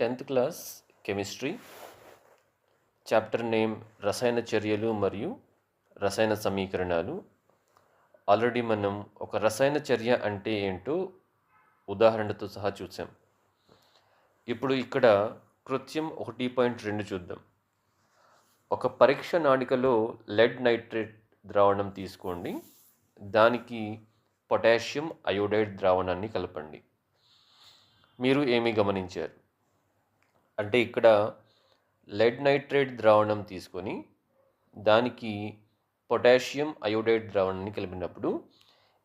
Tenth class chemistry chapter name రసాయన చర్యలు మరియు రసాయన సమీకరణాలు. ఆల్రెడీ మనం ఒక రసాయన చర్య అంటే ఏంటో ఉదాహరణతో సహా చూసాం. ఇప్పుడు ఇక్కడ కృత్యం ఒకటి పాయింట్ రెండు చూద్దాం. ఒక పరీక్ష నాడికలో లెడ్ నైట్రేట్ ద్రావణం తీసుకోండి. దానికి పొటాషియం అయోడైడ్ ద్రావణాన్ని కలపండి. మీరు ఏమి గమనించారు? అంటే ఇక్కడ లెడ్ నైట్రేట్ ద్రావణం తీసుకొని దానికి పొటాషియం అయోడైడ్ ద్రావణాన్ని కలిపినప్పుడు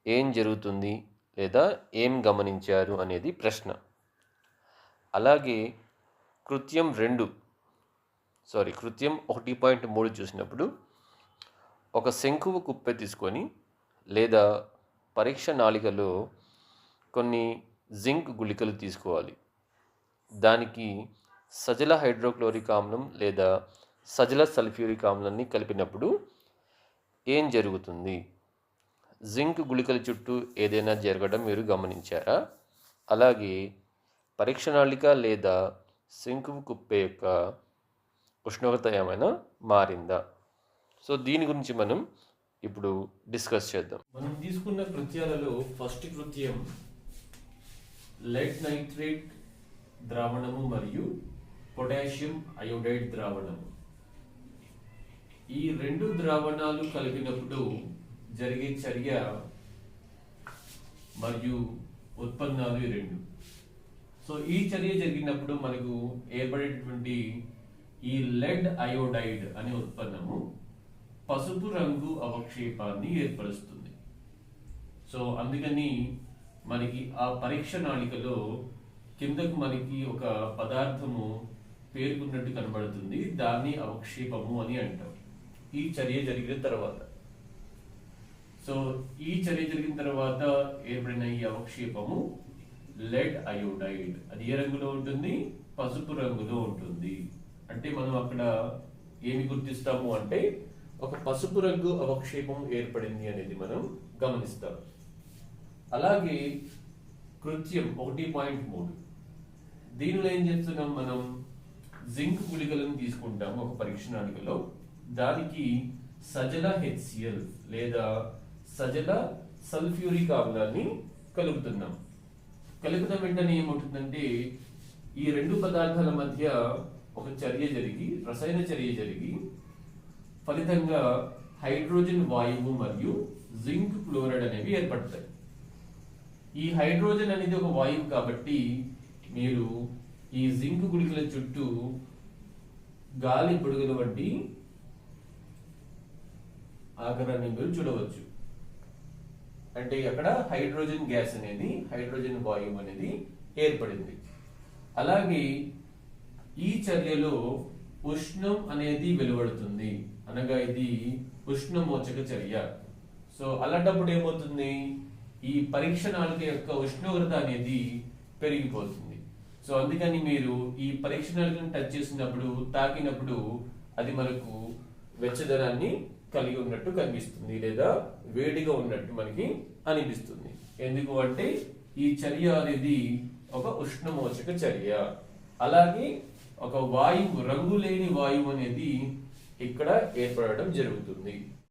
ఏం జరుగుతుంది లేదా ఏం గమనించారు అనేది ప్రశ్న. అలాగే కృత్యం రెండు సారీ కృత్యం ఒకటి పాయింట్ మూడు చూసినప్పుడు ఒక శంకువు కుప్పె తీసుకొని లేదా పరీక్ష నాళికలో కొన్ని జింక్ గుళికలు తీసుకోవాలి. దానికి సజల హైడ్రోక్లోరిక్ ఆమ్లం లేదా సజల సల్ఫ్యూరిక్ ఆమ్లాన్ని కలిపినప్పుడు ఏం జరుగుతుంది? జింక్ గుళికల చుట్టూ ఏదైనా జరగడం మీరు గమనించారా? అలాగే పరీక్షణాళిక లేదా సింక్ కుప్పే యొక్క ఉష్ణోగ్రత ఏమైనా మారిందా? సో దీని గురించి మనం ఇప్పుడు డిస్కస్ చేద్దాం. మనం తీసుకున్న కృత్యాలలో ఫస్ట్ కృత్యం లెడ్ నైట్రేట్ ద్రావణము మరియు పొటాషియం అయోడైడ్ ద్రావణం. ఈ రెండు ద్రావణాలు కలిపినప్పుడు జరిగే చర్య మరియు ఉత్పన్నాలు ఈ రెండు. సో ఈ చర్య జరిగినప్పుడు మనకు ఏర్పడేటువంటి ఈ లెడ్ అయోడైడ్ అనే ఉత్పన్నము పసుపు రంగు అవక్షేపాన్ని ఏర్పరుస్తుంది. సో అందుకని మనకి ఆ పరీక్ష నాళికలో కిందకు మనకి ఒక పదార్థము పేర్కొన్నట్టు కనబడుతుంది. దాన్ని అవక్షేపము అని అంటాం. ఈ చర్య జరిగిన తర్వాత. సో ఈ చర్య జరిగిన తర్వాత ఏర్పడిన ఈ అవక్షేపము లెడ్ అయోడైడ్ అది ఏ రంగులో ఉంటుంది? పసుపు రంగులో ఉంటుంది. అంటే మనం అక్కడ ఏమి గుర్తిస్తాము అంటే ఒక పసుపు రంగు అవక్షేపం ఏర్పడింది అనేది మనం గమనిస్తాం. అలాగే కృత్యం ఒకటి పాయింట్ మూడు. దీనిలో ఏం చేస్తున్నాం మనం? జింక్ గుళికలను తీసుకుంటాం ఒక పరీక్షణానికలో దానికి సజల హెచ్సిఎల్ లేదా సజల సల్ఫ్యూరిక్ ఆమ్లాన్ని కలుపుతున్నాం. కలిపిన వెంటనే ఏమవుతుందంటే ఈ రెండు పదార్థాల మధ్య ఒక చర్య జరిగి రసాయన చర్య జరిగి ఫలితంగా హైడ్రోజన్ వాయువు మరియు జింక్ క్లోరైడ్ అనేవి ఏర్పడతాయి. ఈ హైడ్రోజన్ అనేది ఒక వాయువు కాబట్టి మీరు ఈ జింక్ గుళికల చుట్టూ గాలి పొడుగులు వంటి ఆకారాన్ని మీరు చూడవచ్చు. అంటే అక్కడ హైడ్రోజన్ గ్యాస్ అనేది హైడ్రోజన్ వాయువు అనేది ఏర్పడింది. అలాగే ఈ చర్యలో ఉష్ణం అనేది వెలువడుతుంది. అనగా ఇది ఉష్ణమోచక చర్య. సో అలాంటప్పుడు ఏమవుతుంది? ఈ పరీక్ష నాలుక యొక్క ఉష్ణోగ్రత అనేది పెరిగిపోతుంది. సో అందుకని మీరు ఈ పరీక్ష టచ్ చేసినప్పుడు తాకినప్పుడు అది మనకు వెచ్చదనాన్ని కలిగి ఉన్నట్టు కనిపిస్తుంది లేదా వేడిగా ఉన్నట్టు మనకి అనిపిస్తుంది. ఎందుకు అంటే ఈ చర్య అనేది ఒక ఉష్ణమోచక చర్య. అలాగే ఒక వాయువు రంగు లేని వాయువు అనేది ఇక్కడ ఏర్పడడం జరుగుతుంది.